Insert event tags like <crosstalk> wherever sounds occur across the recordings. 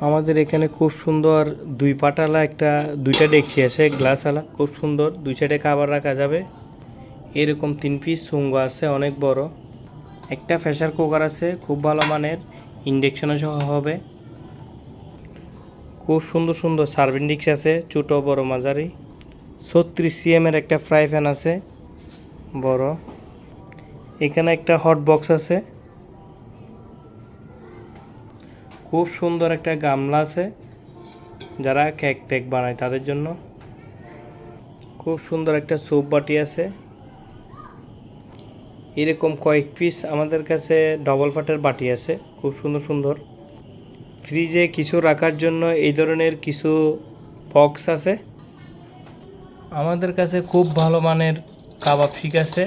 আমাদের এখানে খুব সুন্দর দুই পাটালা একটা, দুইটা ডেকচি আছে, গ্লাসওয়ালা। খুব সুন্দর, দুই সাইডে খাবার রাখা যাবে। এরকম তিন পিস সুঙ্গ আছে, অনেক বড়। একটা প্রেসার কুকার আছে, খুব ভালো মানের। ইন্ডাকশনও সহ হবে। খুব সুন্দর সুন্দর সার্ভিং ডিক্স আছে, ছোটো, বড় মাঝারি। ছত্রিশ সিএমের একটা ফ্রাই প্যান আছে, বড়। এখানে একটা হট বক্স আছে। খুব সুন্দর একটা গামলা আছে যারা কেক টেক বানায় তাদের জন্য। খুব সুন্দর একটা স্যুপ বাটি আছে। এরকম কয়েক পিস আমাদের কাছে ডবল ফাটের বাটি আছে, খুব সুন্দর সুন্দর। ফ্রিজে কিছু রাখার জন্য এই ধরনের কিছু বক্স আছে। আমাদের কাছে খুব ভালো মানের কাবাব শিক আছে।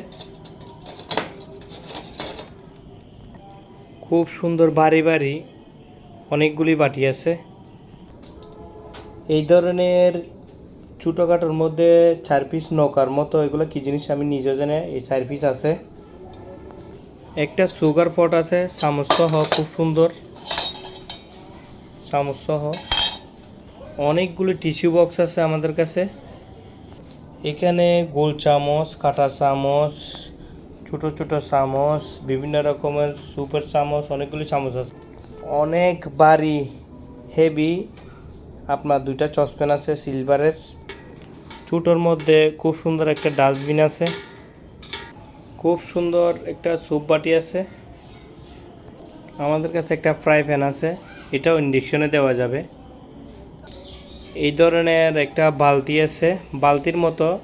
খুব সুন্দর বাড়ি বাড়ি অনেকগুলি বাটি আছে। এই ধরনের ছোটোখাটোর মধ্যে চার পিস নৌকার মতো, এগুলো কি জিনিস আমি নিজেও জানি এই চার পিস আছে। একটা সুগার পট আছে, চামচ সহ, খুব সুন্দর। চামচ সহ। অনেকগুলো টিস্যু বক্স আছে আমাদের কাছে। এখানে গোল চামচ, কাটা চামচ, ছোট ছোট চামচ, বিভিন্ন রকমের সুপের চামচ, অনেকগুলি চামচ আছে। অনেক বাড়ি হেভি। আপনার দুইটা চসপ্যান আছে সিলভারের চুটোর মধ্যে খুব সুন্দর একটা ডাস্টবিন আছে। খুব সুন্দর একটা স্যুপ বাটি আছে। আমাদের কাছে একটা ফ্রাই প্যান আছে, এটাও ইন্ডাকশনে দেওয়া যাবে। এই ধরনের একটা বালতি আছে, বালতির মতো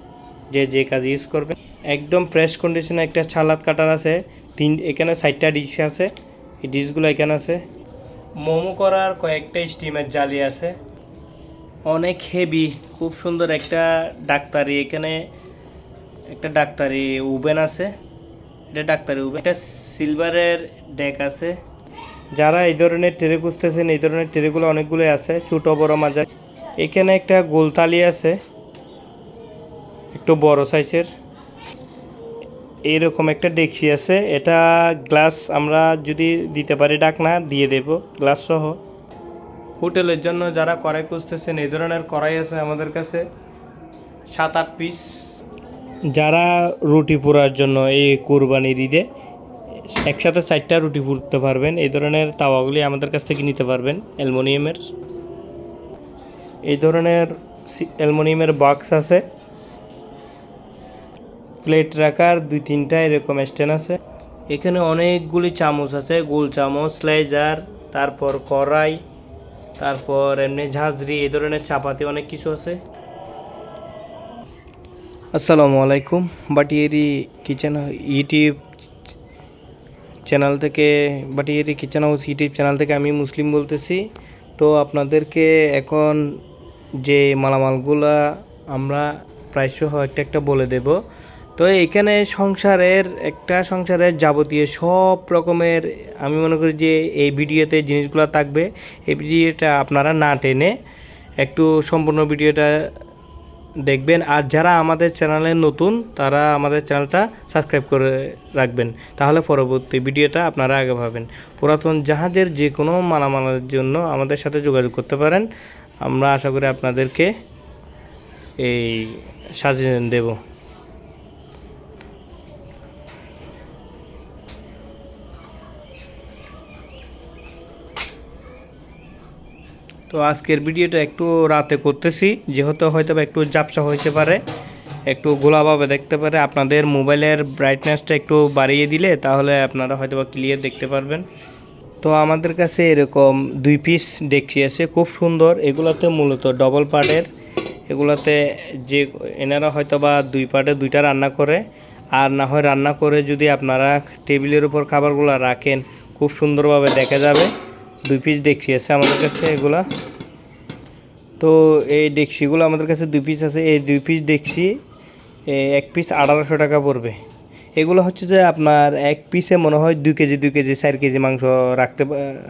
যে যে কাজ ইউজ করবে। একদম ফ্রেশ কন্ডিশনে একটা ছালাদ কাটার আছে। তিন, এখানে চারটা ডিশ আছে। এই ডিশগুলো এখানে আছে। মোমো করার কয়েকটা স্টিমের জালি আছে। অনেক হেভি খুব সুন্দর একটা ডাক্তারি। এখানে একটা ডাক্তারি ওভেন আছে। এটা ডাক্তারি ওভেন। একটা সিলভারের ডেক আছে। যারা এই ধরনের ট্রে খুঁজতেছেন, এই ধরনের ট্রেগুলো অনেকগুলো আছে, ছোটো, বড়, মাঝারি। এখানে একটা গোলতালি আছে। একটু বড় সাইজের এইরকম একটা ডেকচি আছে। এটা গ্লাস আমরা যদি দিতে পারি ডাকনা দিয়ে দেব গ্লাস সহ। হোটেলের জন্য যারা কড়াই খুঁজতেছেন এই ধরনের কড়াই আছে আমাদের কাছে। সাত আট পিস যারা রুটি পোড়ার জন্য এই কোরবানির ঈদে একসাথে চারটা রুটি পুড়তে পারবেন এই ধরনের তাওয়াগুলি আমাদের কাছ থেকে নিতে পারবেন অ্যালমোনিয়ামের। এই ধরনের অ্যালমোনিয়ামের বক্স আছে। প্লেট রাখার দুই তিনটা এরকম স্ট্যান্ড আছে। এখানে অনেকগুলি চামচ আছে, গোল চামচ স্লাইজার তারপর কড়াই, তারপর এমনি ঝাঁঝরি, এই ধরনের চাপাতি অনেক কিছু আছে। আসসালামু আলাইকুম, বাটিয়েরি কিচেন, ইউটিউব চ্যানেল থেকে, বাটিয়েরি কিচেন হাউস ইউটিউব চ্যানেল থেকে আমি মুসলিম বলতেছি। তো আপনাদেরকে এখন যে মালামালগুলা আমরা প্রায়সহ একটা একটা বলে দেব। তো এখানে সংসারের, একটা সংসারের যাবতীয় সব রকমের আমি মনে করি যে এই ভিডিওতে জিনিসগুলো থাকবে। এই ভিডিওটা আপনারা না টেনে একটু সম্পূর্ণ ভিডিওটা দেখবেন। আর যারা আমাদের চ্যানেলে নতুন, তারা আমাদের চ্যানেলটা সাবস্ক্রাইব করে রাখবেন। তাহলে পরবর্তী ভিডিওটা আপনারা আগে পাবেন। পুরাতন জাহাজের যে কোনো মালামালের জন্য আমাদের সাথে যোগাযোগ করতে পারেন। আমরা আশা করি আপনাদেরকে এই সাজেশন দেব। তো আজকের ভিডিওটা একটু রাতে করতেছি, যেহেতু হয়তো একটু জাপসা হইতে পারে, একটু গোলাভাবে দেখতে পারে। আপনাদের মোবাইলের ব্রাইটনেসটা একটু বাড়িয়ে দিলে তাহলে আপনারা হয়তো ক্লিয়ার দেখতে পারবেন। তো আমাদের কাছে এরকম দুই পিস ডেকচি আছে, খুব সুন্দর। এগুলোতে মূলত ডবল পার্টের এগুলোতে যে এনারা হয়তো বা দুই পার্টে দুইটা রান্না করে, আর না হয় রান্না করে যদি আপনারা টেবিলের উপর খাবারগুলো রাখেন, খুব সুন্দরভাবে দেখা যাবে। দুই পিস ডেকচি আছে আমাদের কাছে এগুলা। তো এই ডেকচিগুলো আমাদের কাছে দুই পিস আছে। এই দুই পিস ডেকচি এ, এক পিস আঠারোশো টাকা পড়বে। এগুলো হচ্ছে যে আপনার এক পিসে মনে হয় দুই কেজি দুই কেজি চার কেজি মাংস রাখতে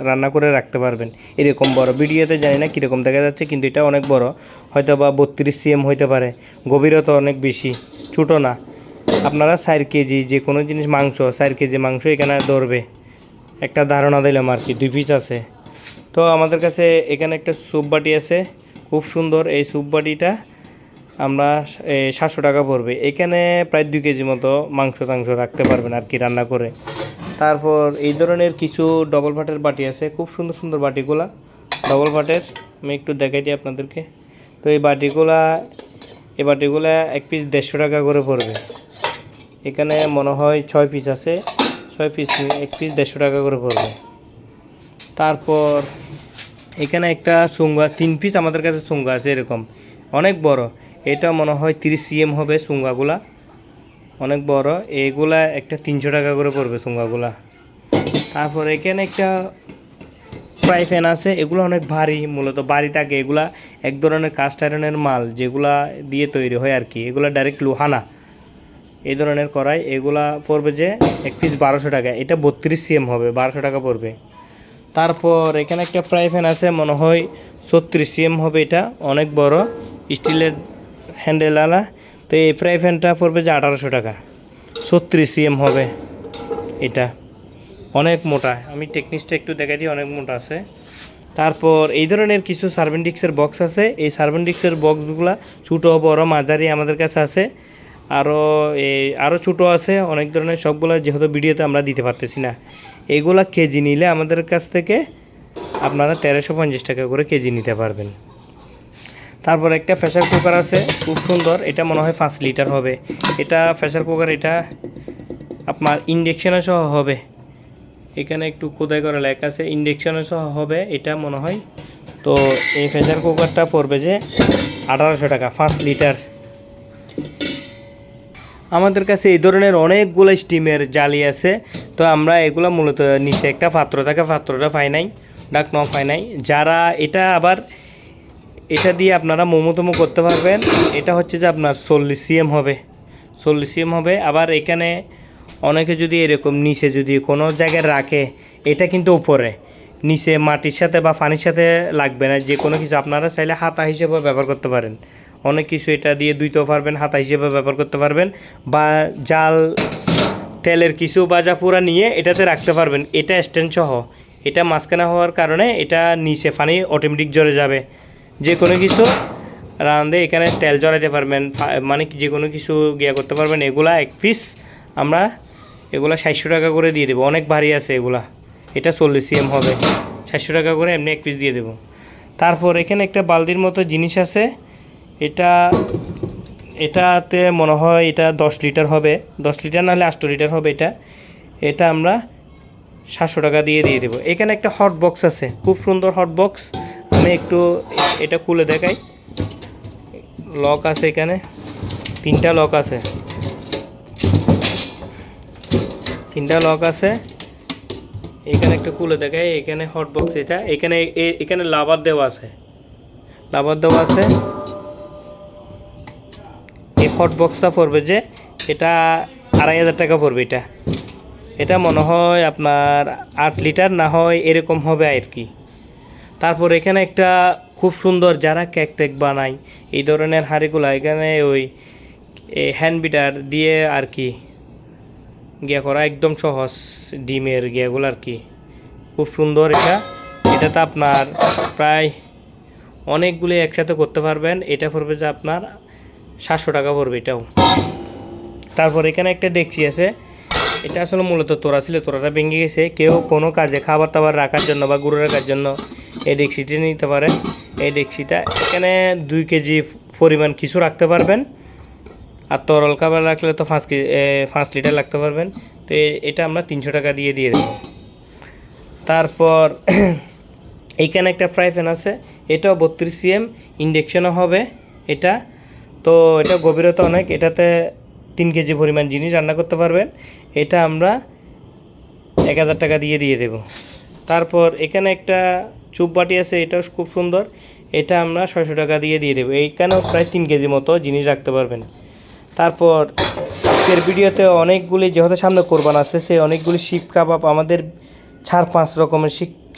রান্না করে রাখতে পারবেন। এরকম বড় ভিডিওতে জানি না কীরকম দেখা যাচ্ছে কিন্তু এটা অনেক বড়। হয়তো বা বত্রিশ সিএম হইতে পারে। গভীরতা অনেক বেশি ছোটো না। আপনারা চার কেজি যে কোনো জিনিস মাংস চার কেজি মাংস এখানে ধরবে। একটা ধারণা দিলাম আর কি, দুই পিস আছে। তো আমাদের কাছে এখানে একটা স্যুপ বাটি আছে, খুব সুন্দর। এই স্যুপ বাটিটা আমরা সাতশো টাকা পড়বে। এখানে প্রায় দুই কেজি মতো মাংস টাংস রাখতে পারবেন আর কি রান্না করে। তারপর এই ধরনের কিছু ডবল পাটের বাটি আছে, খুব সুন্দর সুন্দর বাটিগুলা। ডবল পাটের আমি একটু দেখাই দিই আপনাদেরকে। তো এই বাটিগুলা এই বাটিগুলা এক পিস দেড়শো টাকা করে পড়বে। এখানে মনে হয় ছয় পিস আছে। ছয় পিস এক পিস দেড়শো টাকা করে পড়বে। তারপর এখানে একটা সুঙ্গা, তিন পিস আমাদের কাছে সুঙ্গা আছে এরকম। অনেক বড়। এটা মনে হয় তিরিশ সিএম হবে সুঙ্গাগুলা। অনেক বড়। এগুলা একটা তিনশো টাকা করে পড়বে সুঙ্গাগুলা। তারপর এখানে একটা ফ্রাই প্যান আছে। এগুলো অনেক ভারী, মূলত বাড়ি থাকে। এগুলা এক ধরনের কাস্ট আয়রনের মাল যেগুলা দিয়ে তৈরি হয় আর কি। এগুলা ডাইরেক্ট লোহানা। এই ধরনের কড়াই, এগুলা পড়বে যে এক পিস বারোশো টাকা। এটা বত্রিশ সিএম হবে, বারোশো টাকা পড়বে। তারপর এখানে একটা ফ্রাই প্যান আছে, মনে হয় ছত্রিশ সিএম হবে এটা, অনেক বড়, স্টিলের হ্যান্ডেলওয়ালা তো এই ফ্রাই প্যানটা পড়বে যে আঠারোশো টাকা, ছত্রিশ সিএম হবে এটা। অনেক মোটা, আমি টেকনিক্সটা একটু দেখাই দিই, অনেক মোটা আছে। তারপর এই ধরনের কিছু সার্ভেন্টিক্সের বক্স আছে, এই সার্ভেন্টিক্সের বক্সগুলো ছোটো, বড়, মাঝারি আমাদের কাছে আছে। আরও এই আরও ছোটো আছে, অনেক ধরনের সবগুলো যেহেতু ভিডিওতে আমরা দিতে পারতেছি না। এগুলা কেজি নিলে আমাদের কাছ থেকে আপনারা তেরোশো পঞ্চাশ টাকা করে কেজি নিতে পারবেন। তারপর একটা প্রেশার কুকার আছে, খুব সুন্দর। এটা মনে হয় পাঁচ লিটার হবে। এটা প্রেশার কুকার, এটা আপনার ইন্ডেকশনে সহ হবে। এখানে একটু কোদাই করা লেখা আছে ইন্ডেকশনে সহ হবে। এটা মনে হয়, তো এই প্রেশার কুকারটা পড়বে যে আঠারোশো টাকা, পাঁচ লিটার। আমাদের কাছে এই ধরনের অনেকগুলো স্টিমের জালি আছে। তো আমরা এগুলো মূলত নিচে একটা পাত্র থাকে, পাত্রটা পাই নাই, ডাক ন পাই নাই। যারা এটা আবার, এটা দিয়ে আপনারা মোমো তোমো করতে পারবেন। এটা হচ্ছে যে আপনার চল্লিশ সিএম হবে। চল্লিশ সিএম হবে। আবার এখানে অনেকে যদি এরকম নিচে যদি কোনো জায়গায় রাখে, এটা কিন্তু উপরে। নিচে মাটির সাথে বা পানির সাথে লাগবে না। যে কোনো কিছু আপনারা চাইলে হাতা হিসেবে ব্যবহার করতে পারেন। অনেক কিছু এটা দিয়ে দুইতেও পারবেন, হাতা হিসেবে ব্যবহার করতে পারবেন বা জাল, তেলের কিছু বাজা পুরা নিয়ে এটাতে রাখতে পারবেন। এটা স্ট্যান্ড সহ। এটা মাঝখানে হওয়ার কারণে এটা নিচে পানি অটোমেটিক জ্বরে যাবে। যে কোনো কিছু রাঁধে এখানে তেল জ্বলাতে পারবেন। মানে যে কোনো কিছু গিয়া করতে পারবেন। এগুলা এক পিস আমরা এগুলা ষাটশো টাকা করে দিয়ে দেবো। অনেক ভারী আছে এগুলা। এটা চল্লিশ সিএম হবে। ষাটশো টাকা করে এমনি এক পিস দিয়ে দেবো। তারপর এখানে একটা বালতির মতো জিনিস আছে। এটা, এটাতে মনে হয় এটা দশ লিটার হবে। দশ লিটার নাহলে আষ্ট লিটার হবে এটা। এটা আমরা সাতশো টাকা দিয়ে দিয়ে দেবো। এখানে একটা হট বক্স আছে। খুব সুন্দর হট বক্স আমি একটু এটা খুলে দেখাই। লক আছে এখানে। তিনটা লক আছে। তিনটা লক আছে। এখানে একটা খুলে দেখাই। এখানে হট বক্স এটা। এখানে এখানে লাভার দেওয়া আছে। লাভার দেওয়া আছে। হট বক্সটা পড়বে যে, এটা আড়াই হাজার টাকা পড়বে এটা। এটা মনে হয় আপনার আট লিটার, না হয় এরকম হবে আর কি। তারপর এখানে একটা খুব সুন্দর যারা কেক টেক বানায়, এই ধরনের হাঁড়িগুলো, এখানে ওই হ্যান্ড বিটার দিয়ে আর কি গিয়া করা, একদম সহজ ডিমের গিয়াগুলো আর কি। খুব সুন্দর এটা। এটাতে আপনার প্রায় অনেকগুলি একসাথে করতে পারবেন। এটা পড়বে যে আপনার সাতশো টাকা পড়বে এটাও। তারপর এখানে একটা ডেকচি আছে, এটা আসলে মূলত তোরা ছিল, তোরাটা ভেঙে গেছে। কেউ কোনো কাজে খাবার টাবার রাখার জন্য বা গুঁড়ো রাখার জন্য এই ডেকচিটা নিতে পারে। এই ডেকচিটা এখানে দুই কেজি পরিমাণ কিছু রাখতে পারবেন। আর তরল খাবার রাখলে তো পাঁচ কেজি পাঁচ লিটার রাখতে পারবেন। তো এটা আমরা তিনশো টাকা দিয়ে দিয়ে দেবো। তারপর <clears throat> এইখানে একটা ফ্রাই প্যান আছে, এটাও বত্রিশ সিএম, ইন্ডেকশনও হবে এটা। তো এটা গভীরতা অনেক, এটাতে তিন কেজি পরিমাণ জিনিস রান্না করতে পারবেন। এটা আমরা এক হাজার টাকা দিয়ে দিয়ে দেব। তারপর এখানে একটা চুপ বাটি আছে, এটাও খুব সুন্দর। এটা আমরা ছয়শো টাকা দিয়ে দিয়ে দেবো। এইখানেও প্রায় তিন কেজি মতো জিনিস রাখতে পারবেন। তারপর আজকের ভিডিওতে অনেকগুলি যেহেতু সামনে কোরবান আসতেছে অনেকগুলি শিপ কাবাব, আমাদের চার পাঁচ রকমের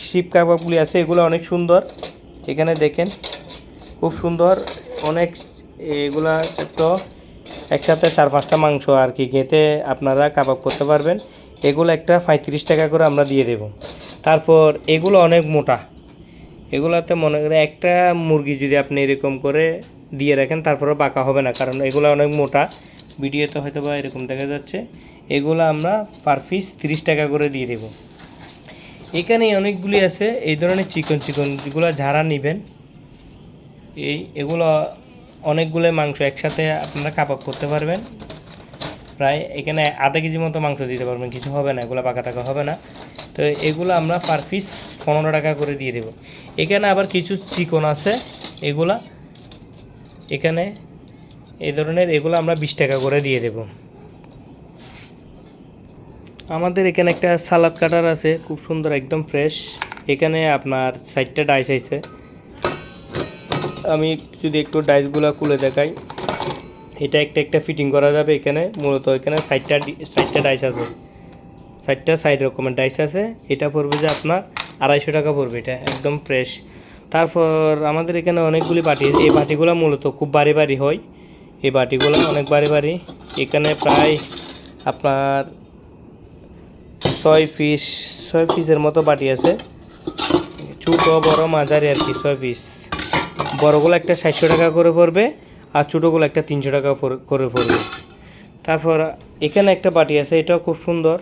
শিপ কাবাবগুলি আছে, এগুলো অনেক সুন্দর। এখানে দেখেন, খুব সুন্দর, অনেক এগুলা তো একসাথে চার পাঁচটা মাংস আর কি গেঁথে আপনারা কাবাব করতে পারবেন। এগুলো একটা পঁয়ত্রিশ টাকা করে আমরা দিয়ে দেব। তারপর এগুলো অনেক মোটা। এগুলাতে মনে করে একটা মুরগি যদি আপনি এরকম করে দিয়ে রাখেন তারপরে বাঁকা হবে না, কারণ এগুলো অনেক মোটা। ভিডিওতে হয়তো বা এরকম দেখা যাচ্ছে। এগুলো আমরা পার পিস তিরিশ টাকা করে দিয়ে দেব। এখানে অনেকগুলি আছে, এই ধরনের চিকন চিকন যেগুলো ঝাড়া নেবেন, এই এগুলো অনেকগুলো মাংস একসাথে আপনারা কাবাব করতে পারবেন। প্রায় এখানে আধা কেজি মতো মাংস দিতে পারবেন, কিছু হবে না, এগুলো পাকা টাকা হবে না। তো এগুলো আমরা পার পিস পনেরো টাকা করে দিয়ে দেব। এখানে আবার কিছু চিকন আছে, এগুলা এখানে এই ধরনের এগুলো আমরা বিশ টাকা করে দিয়ে দেব। আমাদের এখানে একটা সালাদ কাটার আছে, খুব সুন্দর, একদম ফ্রেশ এখানে আপনার সাইডটা ডাইস আছে। আমি যদি একটু ডাইসগুলো খুলে দেখাই, এটা একটা একটা ফিটিং করা যাবে এখানে, মূলত এখানে সাইডটা সাইডটা ডাইস আছে। সাইডটা সাইড রকমের ডাইস আছে, এটা পড়বে যে আপনার আড়াইশো টাকা পড়বে, এটা একদম ফ্রেশ তারপর আমাদের এখানে অনেকগুলি বাটি। এই বাটিগুলো মূলত খুব বাড়ি বাড়ি হয়। এই বাটিগুলো অনেক বাড়ি বাড়ি। এখানে প্রায় আপনার ছয় পিস ছয় পিসের মতো বাটি আছে। ছোটো, বড়, মাঝারি আর কি, ছয় পিস বড়গুলো একটা ষাটশো টাকা করে পড়বে আর ছোটোগুলো একটা তিনশো টাকা করে পড়বে। তারপর এখানে একটা বাটি আছে, এটাও খুব সুন্দর।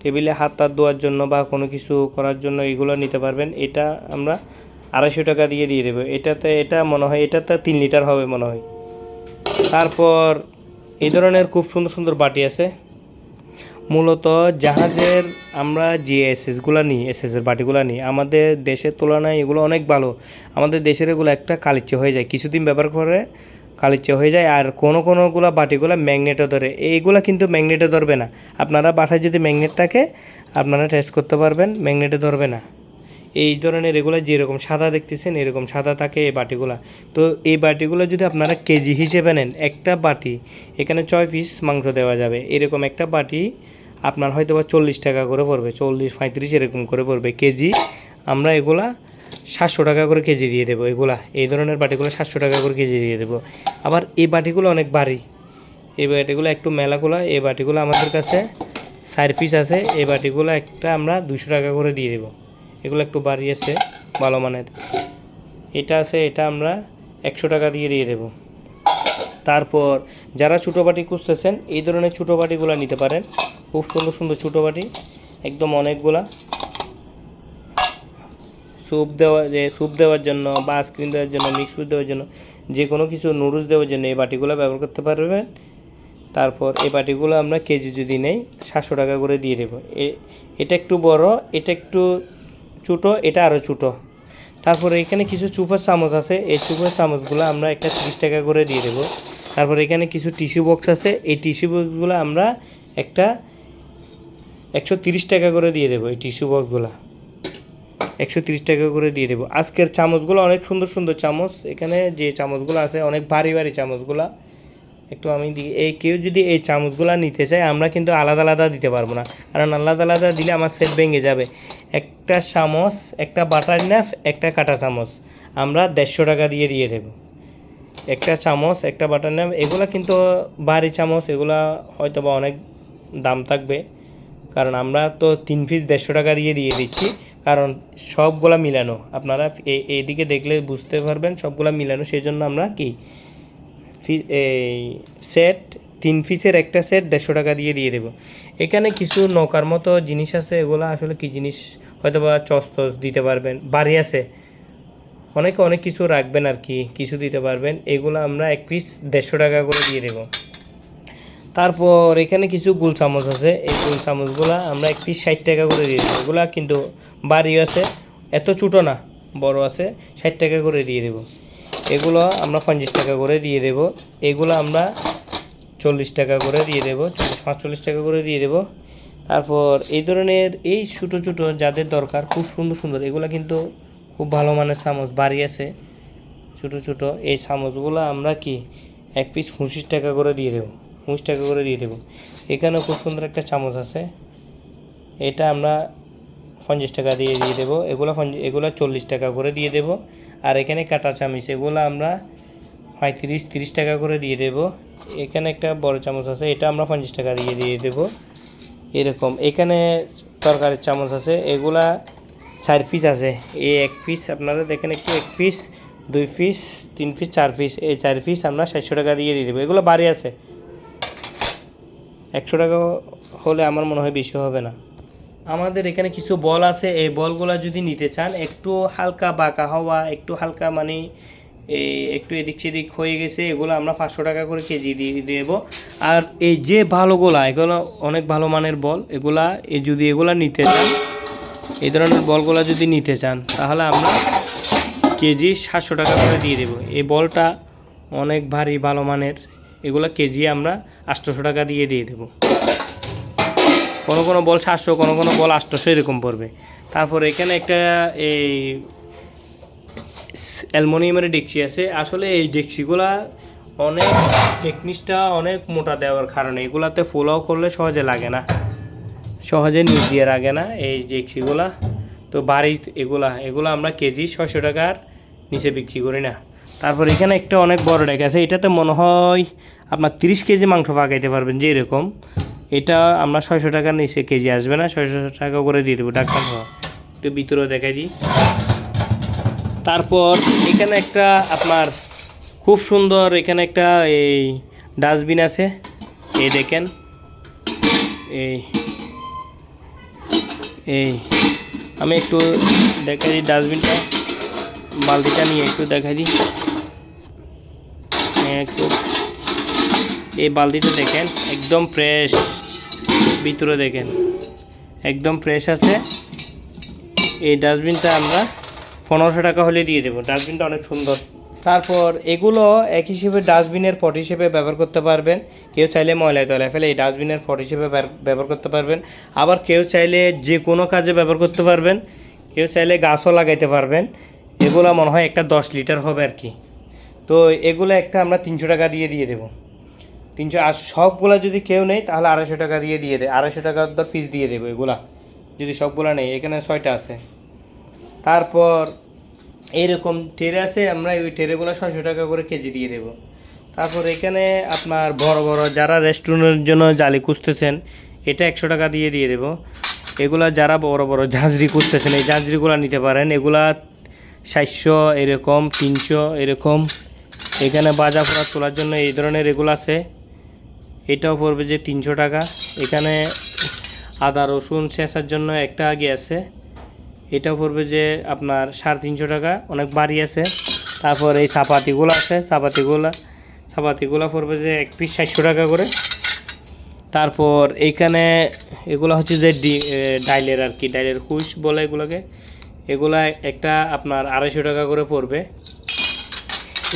টেবিলে হাত তাত ধোয়ার জন্য বা কোনো কিছু করার জন্য এগুলো নিতে পারবেন। এটা আমরা আড়াইশো টাকা দিয়ে দিয়ে দেবো। এটাতে, এটা মনে হয়, এটাতে তিন লিটার হবে মনে হয়। তারপর এই ধরনের খুব সুন্দর সুন্দর বাটি আছে। মূলত জাহাজের আমরা যে এসএসগুলো নিই এসএসের বাটিগুলো নিই, আমাদের দেশের তুলনায় এগুলো অনেক ভালো। আমাদের দেশের এগুলো একটা কালিচ্ছে হয়ে যায়। কিছুদিন ব্যবহার করে কালিচ্ছে হয়ে যায় আর কোনো কোনোগুলো বাটিগুলো ম্যাগনেটও ধরে। এইগুলো কিন্তু ম্যাগনেটে ধরবে না। আপনারা বাসায় যদি ম্যাগনেট থাকে, আপনারা টেস্ট করতে পারবেন ম্যাগনেটে ধরবে না। এই ধরনের এগুলো যেরকম সাদা দেখতেছেন, এরকম সাদা থাকে এই বাটিগুলো তো এই বাটিগুলো যদি আপনারা কেজি হিসেবে নেন, একটা বাটি এখানে ছয় পিস মাংস দেওয়া যাবে। এরকম একটা বাটি আপনার হয়তো বা চল্লিশ টাকা করে পড়বে, চল্লিশ পঁয়ত্রিশ এরকম করে পড়বে কেজি। আমরা এগুলা সাতশো টাকা করে কেজি দিয়ে দেবো, এগুলা, এই ধরনের বাটিগুলো সাতশো টাকা করে কেজি দিয়ে দেবো। আবার এই বাটিগুলো অনেক ভারী, এই বাটিগুলো একটু মেলাগুলো এই বাটিগুলো আমাদের কাছে চার পিস আছে, এই বাটিগুলো একটা আমরা দুশো টাকা করে দিয়ে দেবো। এগুলো একটু বাড়ি আছে, ভালো মানের। এটা আছে, এটা আমরা একশো টাকা দিয়ে দিয়ে দেবো। তারপর যারা ছোটো বাটি খুঁজতেছেন, এই ধরনের ছোটো বাটিগুলো নিতে পারেন। খুব সুন্দর সুন্দর ছোটো বাটি, একদম অনেকগুলা। স্যুপ দেওয়া যে স্যুপ দেওয়ার জন্য বা আইসক্রিম দেওয়ার জন্য মিক্স ফ্রুট দেওয়ার জন্য, যে কোনো কিছু নুডলস দেওয়ার জন্য এই বাটিগুলো ব্যবহার করতে পারবেন। তারপর এই বাটিগুলো আমরা কেজি যদি নেই, সাতশো টাকা করে দিয়ে দেবো। এটা একটু বড়, এটা একটু ছোটো, এটা আরও ছোটো। তারপরে এখানে কিছু চুপার চামচ আছে, এই চুপার চামচগুলো আমরা একটা তিরিশ টাকা করে দিয়ে দেবো। তারপর এখানে কিছু টিস্যু বক্স আছে, এই টিস্যু বক্সগুলো আমরা একটা একশো তিরিশ টাকা করে দিয়ে দেবো এই টিস্যু বক্সগুলো। একশো তিরিশ টাকা করে দিয়ে দেবো। আজকের চামচগুলো অনেক সুন্দর সুন্দর চামচ। এখানে যে চামচগুলো আছে, অনেক ভারী ভারী চামচগুলো। একটু আমি দিই এই কেউ যদি এই চামচগুলো নিতে চায়, আমরা কিন্তু আলাদা আলাদা দিতে পারব না। কারণ আলাদা আলাদা দিলে আমার সেট ভেঙে যাবে। একটা চামচ, একটা বাটার নাফ একটা কাটা চামচ। আমরা দেড়শো টাকা দিয়ে দিয়ে দেবো। একটা চামচ, একটা বাটার নাফ এগুলো কিন্তু ভারী চামচ, এগুলা হয়তো বা অনেক দাম থাকবে। কারণ আমরা তো তিন পিস দেড়শো টাকা দিয়ে দিয়ে দিচ্ছি। কারণ সবগুলা মিলানো। আপনারা এই এইদিকে দেখলে বুঝতে পারবেন সবগুলা মিলানো। সেই জন্য আমরা কি? এই সেট তিন পিসের একটা সেট দেড়শো টাকা দিয়ে দিয়ে দেবো। এখানে কিছু নৌকার মতো জিনিস আছে। এগুলো আসলে কি জিনিস? হয়তো বা চস টস দিতে পারবেন। বাড়ি আছে। অনেকে অনেক কিছু রাখবেন আর কি। কিছু দিতে পারবেন। এগুলো আমরা এক পিস দেড়শো টাকা করে দিয়ে দেবো। তারপর এখানে কিছু গুল চামচ আছে। এই গুল চামচগুলো আমরা এক পিস ষাট টাকা করে দিয়ে দেবো। এগুলা কিন্তু বাড়ি আছে, এত ছোটো না, বড় আছে, ষাট টাকা করে দিয়ে দেবো। এগুলো আমরা পঞ্চাশ টাকা করে দিয়ে দেবো। এগুলো আমরা চল্লিশ টাকা করে দিয়ে দেবো, চল্লিশ, পাঁচচল্লিশ টাকা করে দিয়ে দেবো। তারপর এই ধরনের এই ছোটো ছোটো যাদের দরকার, খুব সুন্দর সুন্দর, এগুলো কিন্তু খুব ভালো মানের চামচ, বাড়ি আছে। ছোটো ছোটো এই চামচগুলো আমরা কি এক পিস পঁচিশ টাকা করে দিয়ে দেবো। পঁচিশ টাকা করে দিয়ে দেবো। এখানে খুব সুন্দর একটা চামচ আছে। এটা আমরা পঞ্চাশ টাকা দিয়ে দিয়ে দেবো। এগুলো এগুলো চল্লিশ টাকা করে দিয়ে দেবো। আর এখানে কাটা চামিচ, এগুলো আমরা পঁয়ত্রিশ, তিরিশ টাকা করে দিয়ে দেবো। এখানে একটা বড় চামচ আছে, এটা আমরা পঞ্চাশ টাকা দিয়ে দিয়ে দেবো। এরকম। এখানে তরকারির চামচ আছে, এগুলা চার পিস আছে। এই এক পিস আপনারা দেখেন একটু, এক পিস দুই পিস তিন পিস চার পিস এই চার পিস আমরা সাতশো টাকা দিয়ে দিয়ে দেবো। এগুলো বাড়ি আছে। একশো টাকা হলে আমার মনে হয় বেশি হবে না। আমাদের এখানে কিছু বল আছে, এই বলগুলো যদি নিতে চান, একটু হালকা বাঁকা হওয়া, একটু হালকা মানে এই একটু এদিক সেদিক হয়ে গেছে, এগুলো আমরা পাঁচশো টাকা করে কেজি দিয়ে দেবো। আর এই যে ভালোগুলা, এগুলো অনেক ভালো মানের বল, এগুলা যদি এগুলা নিতে চান, এই ধরনের বলগুলা যদি নিতে চান, তাহলে আমরা কেজি সাতশো টাকা করে দিয়ে দেবো। এই বলটা অনেক ভারী, ভালো মানের, এগুলো কেজি আমরা আটশোশো টাকা দিয়ে দিয়ে দেবো। কোনো কোনো বল সাতশো, কোনো কোনো বল আটশোশো এরকম পড়বে। তারপর এখানে একটা এই অ্যালমোনিয়ামের ডেকচি আছে। আসলে এই ডেকচিগুলা অনেক টেকনিকটা অনেক মোটা দেওয়ার কারণে এগুলাতে ফোলাও করলে সহজে লাগে না। সহজে নিচ দিয়ে লাগে না এই ডেকচিগুলা তো বাড়িতে এগুলা, এগুলো আমরা কেজি ছয়শো টাকার নিচে বিক্রি করি না। তারপর এখানে একটা অনেক বড় ডেক আছে। এটাতে মনে হয় আপনার তিরিশ কেজি মাংস পাকাইতে পারবেন, যে এরকম। এটা আমরা ছয়শো টাকার নিচে কেজি আসবে না, ছয়শো টাকা করে দিয়ে দেবো। ডাক্তার একটু ভিতরেও দেখাই দিই। তারপর এখানে একটা আপনার খুব সুন্দর এখানে একটা এই ডাস্টবিন আছে। এই দেখেন। এই এই, আমি একটু দেখাই দিই ডাস্টবিনটা। বালতিটা নিয়ে একটু দেখাই দিই। একটু এই বালতিটা দেখেন, একদম ফ্রেশ ভিতরে দেখেন, একদম ফ্রেশ আছে। এই ডাস্টবিনটা আমরা পনেরোশো টাকা হলে দিয়ে দেবো। ডাস্টবিনটা অনেক সুন্দর। তারপর এগুলো এক হিসেবে ডাস্টবিনের পট হিসেবে ব্যবহার করতে পারবেন। কেউ চাইলে ময়লায় তলায় ফেলে এই ডাস্টবিনের পট হিসেবে ব্যবহার করতে পারবেন। আবার কেউ চাইলে যে কোনো কাজে ব্যবহার করতে পারবেন। কেউ চাইলে গাছও লাগাইতে পারবেন। এগুলো মনে হয় একটা দশ লিটার হবে আর কি। তো এগুলো একটা আমরা তিনশো টাকা দিয়ে দিয়ে দেবো। তিনশো, আর সবগুলা যদি কেউ নেই তাহলে আড়াইশো টাকা দিয়ে দিয়ে দেয় আড়াইশো টাকা দর ফিস দিয়ে দেবো এগুলা, যদি সবগুলা নেই এখানে ছয়টা আছে। তারপর এইরকম টেরে আছে, আমরা ওই টেরেগুলো ছয়শো টাকা করে কেজি দিয়ে দেবো। তারপর এখানে আপনার বড় বড় যারা রেস্টুরেন্টের জন্য জালি খুঁজতেছেন, এটা একশো টাকা দিয়ে দিয়ে দেবো। এগুলা যারা বড় বড় ঝাঁঝরি খুঁজতেছেন, এই ঝাঁঝরিগুলো নিতে পারেন, এগুলা সাতশো এরকম, তিনশো এরকম। এখানে বাজা পোড়া তোলার জন্য এই ধরনের এগুলো আছে। এটাও পড়বে যে তিনশো টাকা। এখানে আদা, রসুন ছেঁচার জন্য একটা আগে আছে। এটাও পড়বে যে আপনার সাড়ে তিনশো টাকা, অনেক বাড়ি আছে। তারপর এই চাপাতিগুলো আছে, চাপাতিগুলো চাপাতিগুলো পড়বে যে এক পিস সাতশো টাকা করে। তারপর এইখানে এগুলো হচ্ছে যে ডাইলের আর কি, ডাইলের হুইস বলে এগুলোকে। এগুলা একটা আপনার আড়াইশো টাকা করে পড়বে।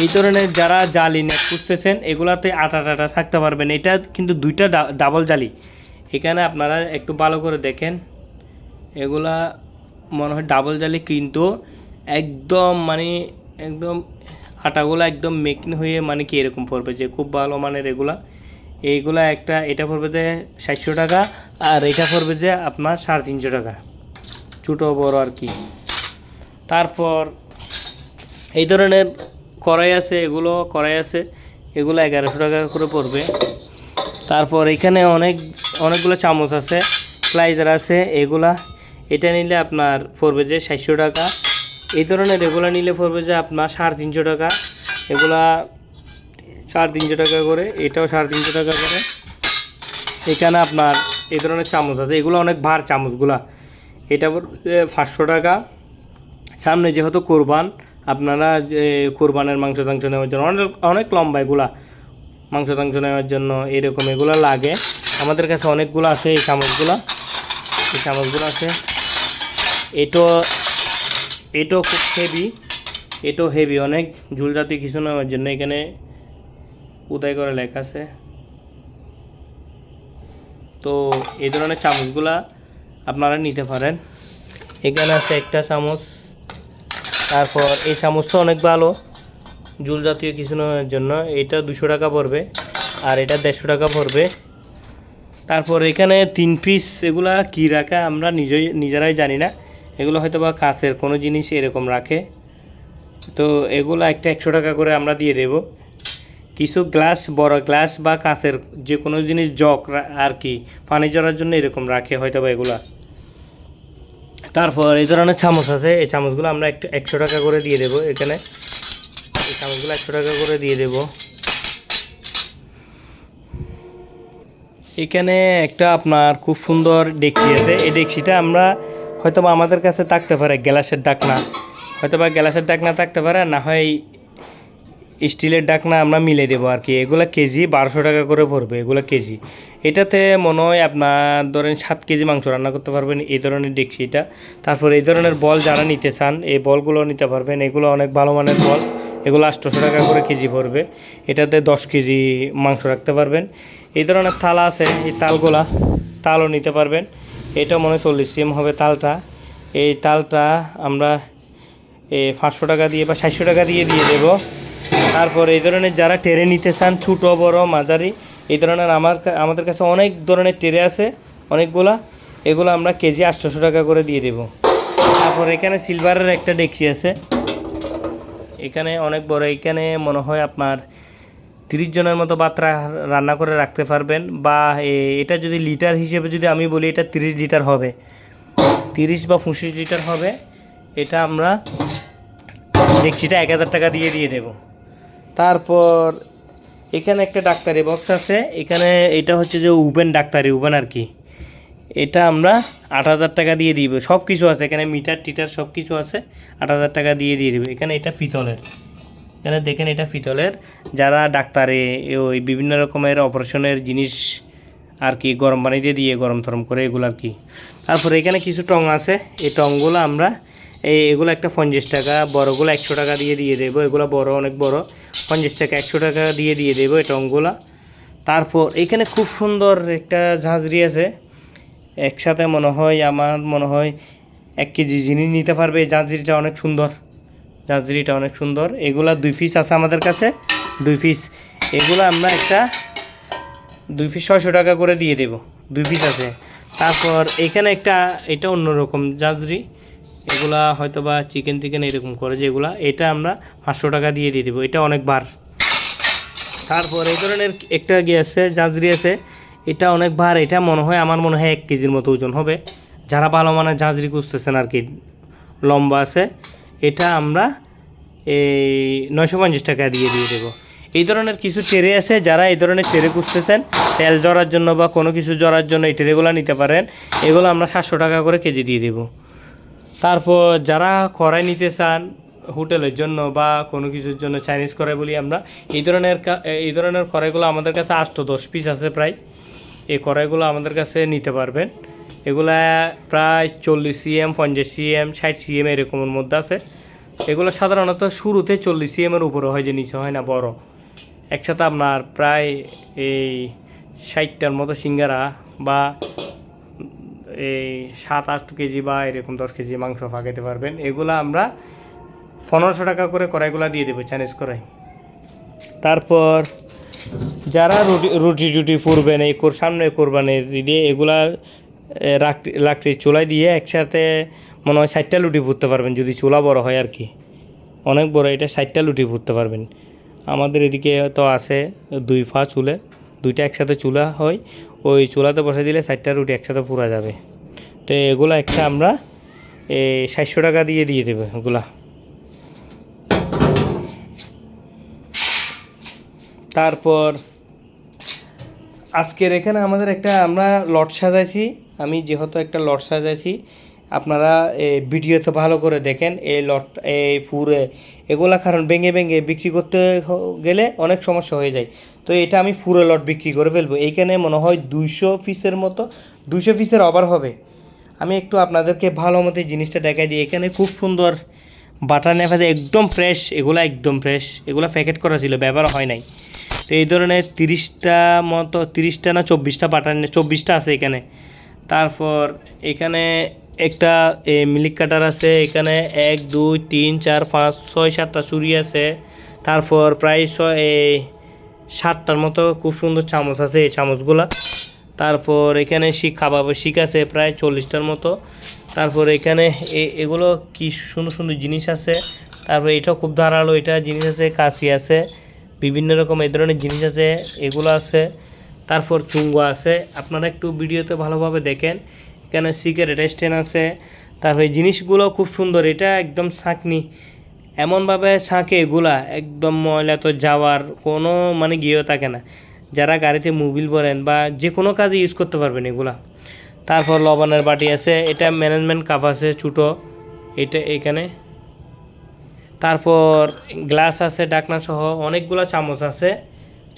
এই ধরনের যারা জালি নেট খুঁজতেছেন, এগুলাতে আটা টাটা থাকতে পারবেন। এটা কিন্তু দুইটা ডাবল জালি। এখানে আপনারা একটু ভালো করে দেখেন। এগুলা মনে হয় ডাবল জালি, কিন্তু একদম মানে একদম আটাগুলো একদম মেকিং হয়ে মানে কি এরকম পড়বে যে খুব ভালো মানের এগুলা। এইগুলা একটা, এটা পড়বে যে সাতশো টাকা, আর এটা পড়বে যে আপনার সাড়ে তিনশো টাকা। ছোটো বড় আর কি। তারপর এই ধরনের কড়াই আছে, এগুলো কড়াই আছে, এগুলো এগারোশো টাকা করে পড়বে। তারপর এখানে অনেক, অনেকগুলো চামচ আছে স্লাইজার আছে, এগুলা, এটা নিলে আপনার পড়বে যে সাতশো টাকা। এই ধরনের এগুলো নিলে পড়বে যে আপনার সাড়ে তিনশো টাকা। এগুলা সাড়ে তিনশো টাকা করে, এটাও সাড়ে তিনশো টাকা করে। এখানে আপনার এই ধরনের চামচ আছে, এগুলো অনেক ভার চামচগুলা। এটা পড়বে পাঁচশো টাকা। সামনে যেহেতু কোরবান আপনারা যে কোরবানের মাংস টাংস নেওয়ার জন্য, অনেক অনেক লম্বা এগুলা মাংস টাংস নেওয়ার জন্য এরকম এগুলো লাগে। আমাদের কাছে অনেকগুলো আছে, এই চামচগুলো। এই চামচগুলো আছে। এটো এটো খুব হেভি এটো হেভি অনেক। ঝুল জাতীয় কিছু নেওয়ার জন্য এখানে উদয় করে লেখা আছে। তো এই ধরনের চামচগুলা আপনারা নিতে পারেন। এখানে আছে একটা চামচ তারপর এই চামচটা অনেক ভালো। জুল জাতীয় কিছু জন্য। এটা দুশো টাকা পড়বে আর এটা দেড়শো টাকা পড়বে। তারপর এখানে তিন পিস এগুলা কী রাখা আমরা নিজেই নিজেরাই জানি না। এগুলো হয়তো বা কাছের কোনো জিনিস এরকম রাখে। তো এগুলো একটা একশো টাকা করে আমরা দিয়ে দেব। কিছু গ্লাস, বড় গ্লাস বা কাঁচের যে কোনো জিনিস জগ আর কি, পানি জড়ার জন্য এরকম রাখে হয়তো বা এগুলা। তারপর এই ধরনের চামচ আছে, এই চামচগুলো আমরা একটু একশো টাকা করে দিয়ে দেবো এখানে। এই চামচগুলো একশো টাকা করে দিয়ে দেবো। এখানে একটা আপনার খুব সুন্দর ডেকচি আছে। এই ডেকচিটা আমরা হয়তোবা আমাদের কাছে থাকতে পারে গ্যালাসের ডাকনা। হয়তো বা গ্যালাসের ডাকনা থাকতে পারে না হয় স্টিলের ডাকনা আমরা মিলে দেবো আর কি। এগুলো কেজি বারোশো টাকা করে পড়বে, এগুলো কেজি। এটাতে মনে হয় আপনার ধরেন সাত কেজি মাংস রান্না করতে পারবেন, এই ধরনের ডেকচিটা তারপর এই ধরনের বল যারা নিতে চান, এই বলগুলো নিতে পারবেন। এগুলো অনেক ভালো মানের বল, এগুলো আটশোশো টাকা করে কেজি পড়বে। এটাতে দশ কেজি মাংস রাখতে পারবেন। এই ধরনের থালা আছে, এই তালগুলা তালও নিতে পারবেন। এটা মনে হয় চল্লিশ সিএম হবে তালটা। এই তালটা আমরা পাঁচশো টাকা দিয়ে বা সাতশো টাকা দিয়ে দিয়ে দেবো। তারপর এই ধরনের যারা টেরে নিতে চান, ছোটো, বড়, মাঝারি, এই ধরনের আমার আমাদের কাছে অনেক ধরনের টেরে আছে, অনেকগুলা। এগুলো আমরা কেজি আটশোশো টাকা করে দিয়ে দেবো। তারপর এখানে সিলভারের একটা ডেকচি আছে। এখানে অনেক বড়, এখানে মনে হয় আপনার তিরিশ জনের মতো ভাত রান্না করে রাখতে পারবেন, বা এটা যদি লিটার হিসেবে যদি আমি বলি, এটা তিরিশ লিটার হবে। তিরিশ বা পঁচিশ লিটার হবে। এটা আমরা ডেকচিটা এক হাজার টাকা দিয়ে দিয়ে দেব। তারপর এখানে একটা ডাক্তারি বক্স আছে। এখানে এটা হচ্ছে যে উবেন ডাক্তারি উবেন আর কি। এটা আমরা আট হাজার টাকা দিয়ে দিব। সব কিছু আছে। এখানে মিটার, টিটার সব কিছু আছে। আট হাজার টাকা দিয়ে দিয়ে দিব। এখানে এটা পিতলের। এখানে দেখেন এটা পিতলের। যারা ডাক্তারে ওই বিভিন্ন রকমের অপারেশনের জিনিস আর কি, গরম পানিতে দিয়ে গরম থরম করে এগুলো আর কি। তারপরে এখানে কিছু টং আছে। এই টংগুলো আমরা, এই এগুলো একটা পঞ্চাশ টাকা, বড়গুলো একশো টাকা দিয়ে দিয়ে দেবো। এগুলো বড়, অনেক বড়। পঞ্চাশ টাকা, একশো টাকা দিয়ে দিয়ে দেবো এই টংগুলো তারপর এখানে খুব সুন্দর একটা ঝাঁঝরি আছে। একসাথে মনে হয়, আমার মনে হয় এক কেজি জিনিস নিতে পারবে। এই ঝাঁঝরিটা অনেক সুন্দর। ঝাঁঝরিটা অনেক সুন্দর। এগুলা দুই পিস আছে আমাদের কাছে। দুই পিস এগুলো আমরা একটা দুই পিস ছয়শো টাকা করে দিয়ে দেব। দুই পিস আছে। তারপর এখানে একটা, এটা অন্যরকম জাজরি এগুলা হয়তো বা চিকেন টিকেন এরকম করে যেগুলা, এটা আমরা পাঁচশো টাকা দিয়ে দিয়ে দেবো, এটা অনেক বার তারপর এই ধরনের একটা গিয়ে আছে জাজরি আছে, এটা অনেক ভার এটা মনে হয়, আমার মনে হয় এক কেজির মতো ওজন হবে। যারা ভালো মানের জাজরি খুঁজতেছেন আর কি, লম্বা আছে, এটা আমরা এই নয়শো পঞ্চাশ টাকা দিয়ে দিয়ে দেবো। এই ধরনের কিছু টেরে আছে, যারা এই ধরনের টেরে খুঁজতেছেন, তেল জড়ার জন্য বা কোনো কিছু জড়ার জন্য এই টেরেগুলো নিতে পারেন, এগুলো আমরা সাতশো টাকা করে কেজি দিয়ে দেবো। তারপর যারা কড়াই নিতে চান হোটেলের জন্য বা কোনো কিছুর জন্য চাইনিজ কড়াই বলি আমরা, এই ধরনের এই ধরনের কড়াইগুলো আমাদের কাছে আটশো দশ পিস আছে প্রায়। এই কড়াইগুলো আমাদের কাছে নিতে পারবেন। এগুলা প্রায় চল্লিশ সিএম পঞ্চাশ সিএম ষাট সিএম এরকমের মধ্যে আছে। এগুলো সাধারণত শুরুতে চল্লিশ সিএমের উপরে হয় যে নিচে হয় না, বড়। একসাথে আপনার প্রায় এই ষাটটার মতো সিঙ্গারা বা এই সাত, আট কেজি বা এরকম দশ কেজি মাংস ফাঁকাতে পারবেন। এগুলো আমরা পনেরোশো টাকা করে কড়াইগুলো দিয়ে দেবো চাইনিজ কড়াই। তারপর যারা রুটি রুটি টুটি পুরবেন এই কোর, সামনে কোরবানির দিয়ে এগুলা লাকড়ি চুলাই দিয়ে একসাথে মনে হয় ষাটটা লুটি পুড়তে পারবেন, যদি চুলা বড় হয় আর কি। অনেক বড়, এটা ষাটটা লুটি পুড়তে পারবেন। আমাদের এদিকে তো আছে দুই ফা চুলে, দুইটা একসাথে চুলা হয়। ওই চুলাতে বসে দিলে ষাটটা রুটি একসাথে পুরা যাবে। তো এগুলো একটা আমরা এই সাতশো টাকা দিয়ে দিয়ে দেবো এগুলা। তারপর, আজকের এখানে আমাদের একটা আমরা লট সাজাইছি। আমি যেহেতু একটা লট সাজাইছি, আপনারা এই ভিডিওতে ভালো করে দেখেন এই লট, এই ফুরে এগুলা, কারণ ভেঙে ভেঙে বিক্রি করতে গেলে অনেক সমস্যা হয়ে যায়। তো এটা আমি ফুরে লট বিক্রি করে ফেলব। এইখানে মনে হয় দুইশো পিসের মতো, দুইশো পিসের অভার হবে। আমি একটু আপনাদেরকে ভালো মতো জিনিসটা দেখাই দিই। এখানে খুব সুন্দর বাটার নেফা একদম ফ্রেশ এগুলা একদম ফ্রেশ এগুলা প্যাকেট করা ছিল, ব্যবহার হয় নাই। তো এই ধরনের তিরিশটা মতো, তিরিশটা না চব্বিশটা বাটার চব্বিশটা আছে এখানে। তারপর এখানে একটা মিল্ক কাটার আছে, এখানে এক, দুই, তিন, চার, পাঁচ, ছয়, সাতটা চুরি আছে। তারপর প্রায় ছয় সাতটার মতো খুব সুন্দর চামচ আছে এই চামচগুলা। তারপর এখানে শিক কাবাবের শিখ আছে প্রায় চল্লিশটার মতো। তারপর এখানে এগুলো কি সুন্দর সুন্দর জিনিস আছে। তারপর এটাও খুব ধারালো, এটা জিনিস আছে কাশি আছে, বিভিন্ন রকম এই ধরনের জিনিস আছে, এগুলো আছে। তারপর চুঙ্গো আছে, আপনারা একটু ভিডিওতে ভালোভাবে দেখেন। এখানে সিগারেট স্ট্যান্ড আছে। তারপর জিনিসগুলো খুব সুন্দর, এটা একদম ছাঁকনি এমনভাবে ছাঁকে এগুলা, একদম ময়লা তো যাওয়ার কোনো মানে গিয়েও থাকে না। যারা গাড়িতে মোবিল বলেন বা যে কোনো কাজে ইউজ করতে পারবেন এগুলা। তারপর লবণের বাটি আছে, এটা ম্যানেজমেন্ট কাপ আছে ছোটো, এটা এখানে। তারপর গ্লাস আছে, ডাকনা সহ অনেকগুলো চামচ আছে,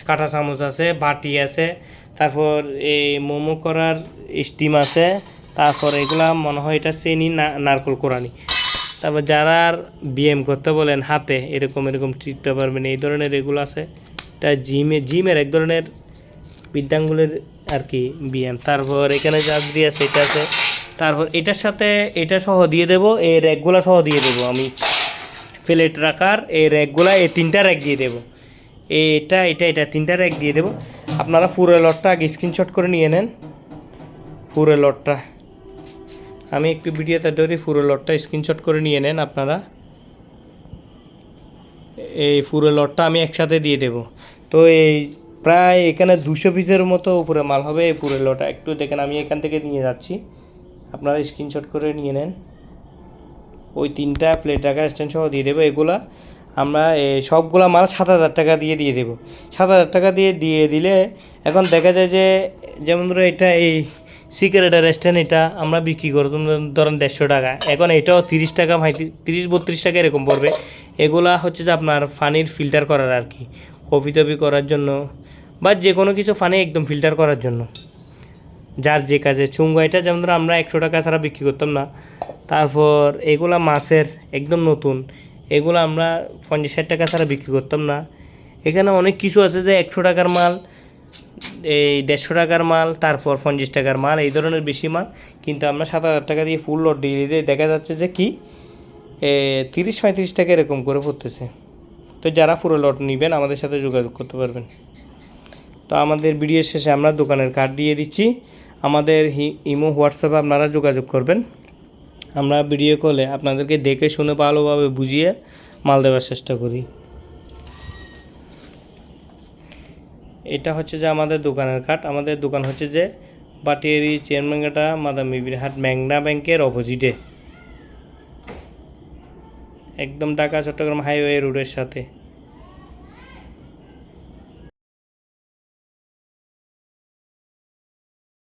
কাঁটা চামচ আছে, বাটি আছে। তারপর এই মোমো করার স্টিম আছে। তারপর এগুলা মনে হয় এটা চেনি, না নারকল কোরানি। তারপর যারা আর বিএম করতে বলেন হাতে, এরকম এরকম টিপতে পারবেন এই ধরনের এগুলো আছে। এটা জিমে জিমের এক ধরনের বিদ্যাঙ্গুলের আর কি বিএম তারপর এখানে জাজরি আছে, এটা আছে। তারপর এটার সাথে, এটা সহ দিয়ে দেবো, এই র্যাকগুলো সহ দিয়ে দেবো আমি। প্লেট রাখার, এই র্যাকগুলো, এই তিনটা র্যাক দিয়ে দেবো। এটা এটা এটা, তিনটা র্যাক দিয়ে দেবো। আপনারা পুরো লটটা আগে স্ক্রিনশট করে নিয়ে নেন। পুরো লটটা। আমি একটু ভিডিওতে ধরি পুরো লটটা স্ক্রিনশট করে নিয়ে নেন আপনারা। এই পুরো লটটা আমি একসাথে দিয়ে দেব। তো এই প্রায় এখানে দুশো পিসের মতো উপরে মাল হবে এই পুরো লটটা। একটু দেখেন, আমি এখান থেকে নিয়ে যাচ্ছি। আপনারা স্ক্রিনশট করে নিয়ে নেন। ওই তিনটা প্লেট রাখার স্ট্যান্ড সহ দিয়ে দেবো এগুলা। আমরা সবগুলা মাল সাত হাজার টাকা দিয়ে দিয়ে দেবো। সাত হাজার টাকা দিয়ে দিয়ে দিলে এখন দেখা যায় যে, যেমন ধরো এটা এই সিগারেটের রেস্টুরেন্ট এটা আমরা বিক্রি করতাম ধরেন দেড়শো টাকা। এখন এটাও তিরিশ টাকা তিরিশ, বত্রিশ টাকা এরকম পড়বে। এগুলা হচ্ছে যে আপনার পানির ফিল্টার করার আর কি। কফি টফি করার জন্য বা যে কোনো কিছু পানি একদম ফিল্টার করার জন্য। যার যে কাজে। চুঙ্গা এটা যেমন ধরো আমরা একশো টাকা ছাড়া বিক্রি করতাম না। তারপর এগুলা মাছের একদম নতুন। এগুলো আমরা পঞ্চাশ ষাট টাকা ছাড়া বিক্রি করতাম না। এখানে অনেক কিছু আছে যে একশো টাকার মাল এই দেড়শো টাকার মাল, তারপর পঞ্চাশ টাকার মাল, এই ধরনের বেশি মাল। কিন্তু আমরা সাত হাজার টাকা দিয়ে ফুল লোড দিয়ে দিয়ে দেখা যাচ্ছে যে কি তিরিশ পঁয়ত্রিশ টাকা এরকম করে পড়তেছে। তো যারা পুরো লট নেবেন, আমাদের সাথে যোগাযোগ করতে পারবেন। তো আমাদের ভিডিও শেষে আমরা দোকানের কার্ড দিয়ে দিচ্ছি। আমাদের ইমো, হোয়াটসঅ্যাপে আপনারা যোগাযোগ করবেন। আমরা ভিডিও কলে আপনাদেরকে দেখে শুনে ভালোভাবে বুঝিয়ে মাল দেওয়ার চেষ্টা করি। এটা হচ্ছে যে আমাদের দোকানের ঘাট আমাদের দোকান হচ্ছে যে বাটিয়ারি চেয়ারম্যানঘাটা মাদাম বিবির হাট ম্যাংনা ব্যাংকের অপোজিটে একদম ঢাকা চট্টগ্রাম হাইওয়ে রোডের সাথে।